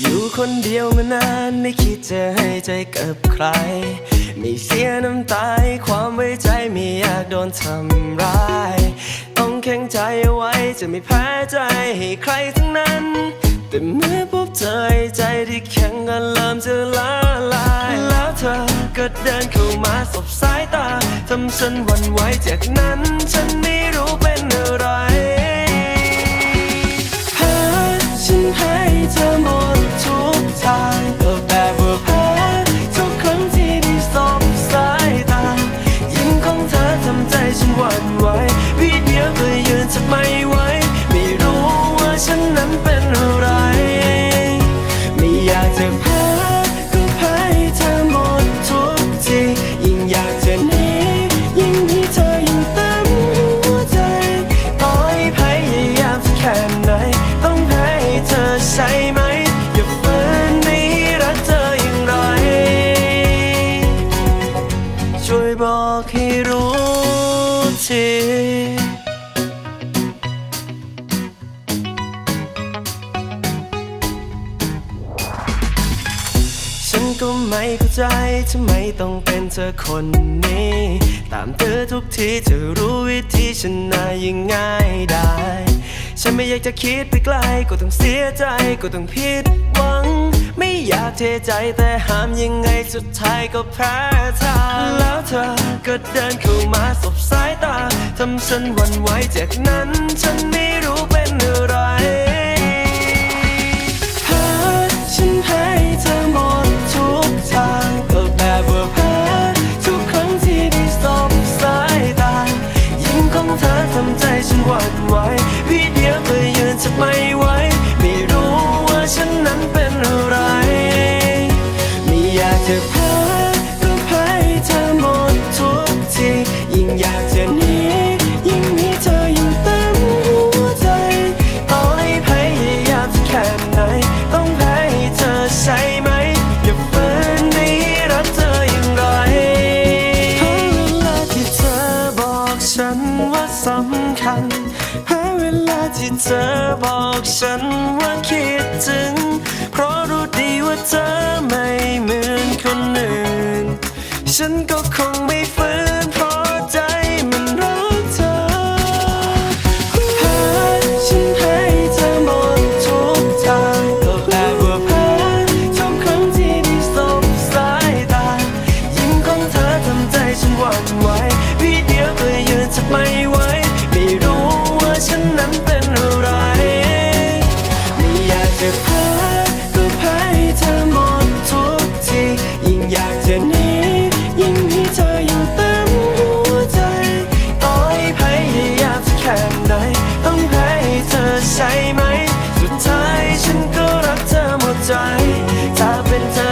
อยู่คนเดียวมานานไม่คิดจะให้ใจกับใคร ไม่เสียน้ำตาความไว้ใจไม่อยากโดนทำร้าย ต้องแข็งใจเอาไว้จะไม่แพ้ใจให้ใครทั้งนั้น แต่เมื่อพบเธอให้ใจที่แข็งกันเริ่มจะละลาย แล้วเธอก็เดินเข้ามาสบสายตาทำฉันหวั่นไหวจากนั้นฉันไม่รู้เป็นอะไร ใช่ไหม อย่าฝืนไม่รักเธออย่างไร ช่วยบอกให้รู้ทีฉันก็ไม่เข้าใจทำไมต้องเป็นเธอคนนี้ ตามเธอทุกทีจะรู้วิธีชนะยังง่ายได้ ฉันไม่อยากจะคิดไปไกล ก็ต้องเสียใจก็ต้องผิดหวัง ไม่อยากเทใจแต่ห้ามยังไงสุดท้ายก็แพ้ทางแล้วเธอก็เดินเข้ามาสบสายตาทำฉันหวั่นไหวจากนั้นฉันไม่รู้ จะแพ้ก็แพ้เธอหมดทุกที ยิ่งอยากจะหนียิ่งมีเธอยิ่งเต็มหัวใจต่อให้พยายามสักแค่ไหน ต้องแพ้เธอใช่ไหม อย่าฝืนไม่รักเธออย่างไรเพราะเวลาที่เธอบอกฉันว่าสำคัญหาเวลาที่เธอบอกฉันว่าคิด ฉันก็คงไม่ฟื้น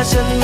ไ